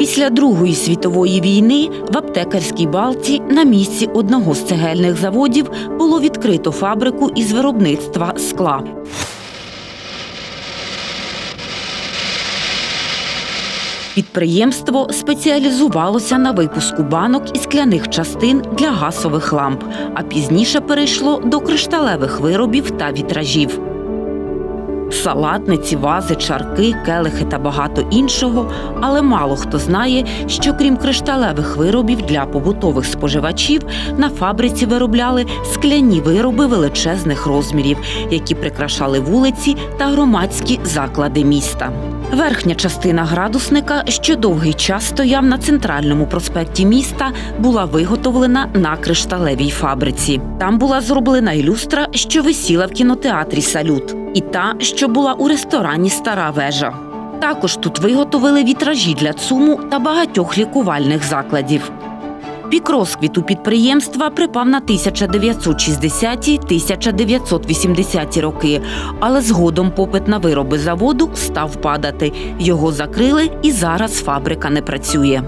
Після Другої світової війни в аптекарській балці на місці одного з цегельних заводів було відкрито фабрику із виробництва скла. Підприємство спеціалізувалося на випуску банок і скляних частин для газових ламп, а пізніше перейшло до кришталевих виробів та вітражів. Салатниці, вази, чарки, келихи та багато іншого, але мало хто знає, що крім кришталевих виробів для побутових споживачів на фабриці виробляли скляні вироби величезних розмірів, які прикрашали вулиці та громадські заклади міста. Верхня частина градусника, що довгий час стояв на центральному проспекті міста, була виготовлена на кришталевій фабриці. Там була зроблена й люстра, що висіла в кінотеатрі Салют, і та, що була у ресторані Стара вежа. Також тут виготовили вітражі для ЦУМу та багатьох лікувальних закладів. Пік розквіту підприємства припав на 1960-1980 роки, але згодом попит на вироби заводу став падати. Його закрили, і зараз фабрика не працює.